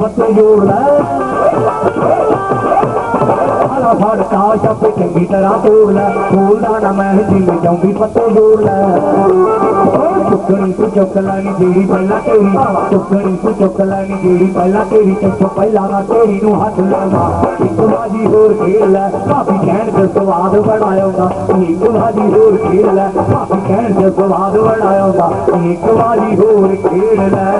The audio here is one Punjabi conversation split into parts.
पते ਨਾ ਫੜ ਤਾਸ਼ ਆਪੇ ਚੰਗੀ ਤਰ੍ਹਾਂ ਤੋੜ ਲੈ ਉਹਦਾ ਨਾ ਮੈਂ ਜਿਵੇਂ ਚਾਹੁੰਦੀ ਪੱਤੇ ਜੋੜ ਲੈ। ਚੁੱਕਣੀ ਤੂੰ ਚੁੱਕ ਲੈਣੀ ਜਿਹੜੀ ਪਹਿਲਾਂ ਤੇਰੀ, ਚੁੱਕਣੀ ਤੂੰ ਚੁੱਕ ਲੈਣੀ ਜਿਹੜੀ ਪਹਿਲਾਂ ਤੇਰੀ ਤੈਨੂੰ ਪਹਿਲਾਂ ਨਾ ਤੇਰੀ ਨੂੰ ਹੱਥ ਲਾਉਣਾ ਇੱਕ ਬਾਜੀ ਹੋਰ ਖੇਡ ਲੈ, ਭਾਬੀ ਕਹਿਣ ਤੇ ਸਵਾਦ ਬਣਾਇਆਉਂਦਾ ਇੱਕ ਬਾਜੀ ਹੋਰ ਖੇਡ ਲੈ, ਭਾਬੀ ਕਹਿਣ ਤੇ ਸਵਾਦ ਬਣਾਇਆਉਂਦਾ ਇੱਕ ਵਾਰੀ ਹੋਰ ਖੇਡ ਲੈ।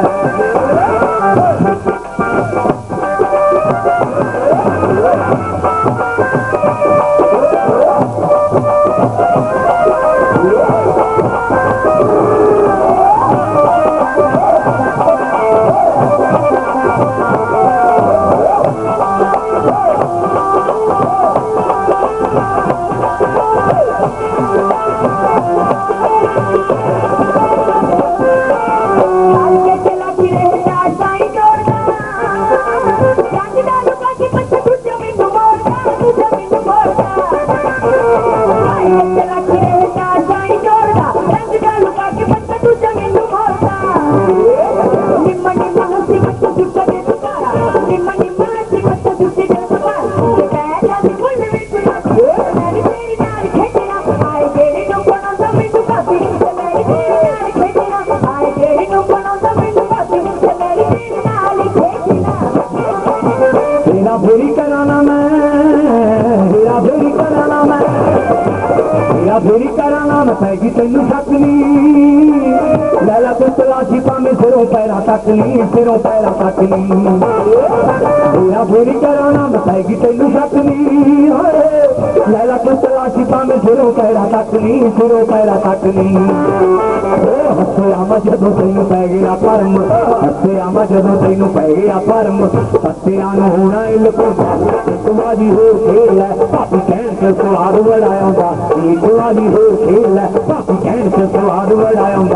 ನಿಮ್ಮ ನಿಮ್ಮ ಹಸಿ ಮತ್ತು ದುಡ್ಡ ನಿಮ್ಮ ನಿಮ್ಮ ಹಸಿ ಮತ್ತು ਤੇਰਾ ਕਰਾਣਾ ਮੈਂ ਤੈਨੂੰ ਸਕਨੀ ਲੈ ਲਾ ਤੂੰ ਤਲਾਸ਼ੀ ਪਾਵੇਂ ਸਿਰੋਂ ਪੈਰਾ ਤੱਕ ਨਹੀਂ ਸਿਰੋਂ ਪੈਰਾ ਤੱਕ ਨਹੀਂ ਤੇਰਾ ਕਰਾਣਾ ਮੈਂ ਤੈਨੂੰ ਸਕਨੀ ਲੈ ਲਾ ਤੂੰ ਤਲਾਸ਼ੀ ਪਾਵੇਂ ਸਿਰੋਂ ਪੈਰਾ ਤੱਕ ਨਹੀਂ ਸਿਰੋਂ ਪੈਰਾ ਤੱਕ ਨਹੀਂ ਓ ਹੱਸਿਆ ਮੈਂ ਜਦੋਂ ਤੈਨੂੰ ਪੈ ਗਿਆ ਪਰਮ ਹੱਥੇ ਮੈਂ ਜਦੋਂ ਤੈਨੂੰ ਪੈ ਗਿਆ ਪਰਮ ਹੱਸਿਆ ਨੂੰ ਹੋਣਾ ਇਲ ਕੋ ਇੱਕ ਵਾਰੀ ਹੋ ਖੇਲ ਲੈ, ਭਾਪੀ ਕਹਿਣ ਤੇ ਸਵਾਦ ਵੜਾਉਂਦਾ ਇੱਕ ਵਾਰੀ ਹੋ ਖੇਲ ਲੈ, ਭਾਪੀ ਕਹਿਣ ਤੇ ਸਵਾਦ ਵੜਾਉਂਦਾ।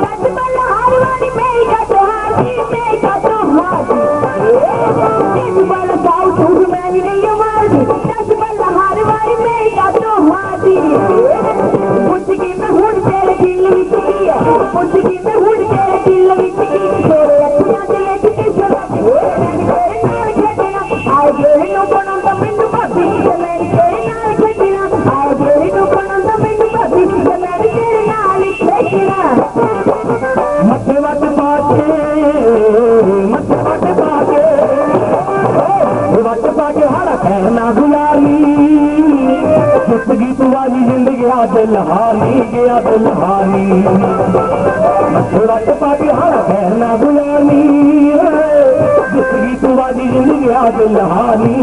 تون وڏي زندگي دلاني دلهاني ٽپا به هاڻي پيرنا گلاني جتي تون وڏي زندگي آهي دلاني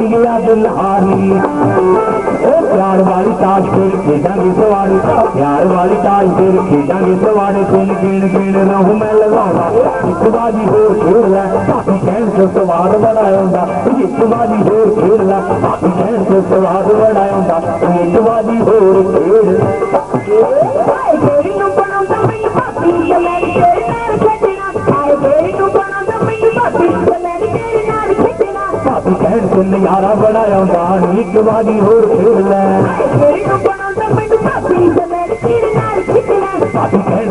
دلهاني سي ياڻ واري تاج ڦير کيڏان گي سواڙي فين گيڻ ڪيڻ نه هو مي لڳا هڪ باجي هور کيڏ لينٽ سواد وڙا هوندا هڪ بازي هور کيڏ لينٽ سواد وڙا هوندا بازي هور کي சொல்லி யாராபடா அவன் வீட்டு வாடி ஒரு கேள்ல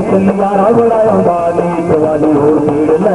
சொல்லி யாராபடா அவன் வீட்டு வாடி ஒரு கேள்ல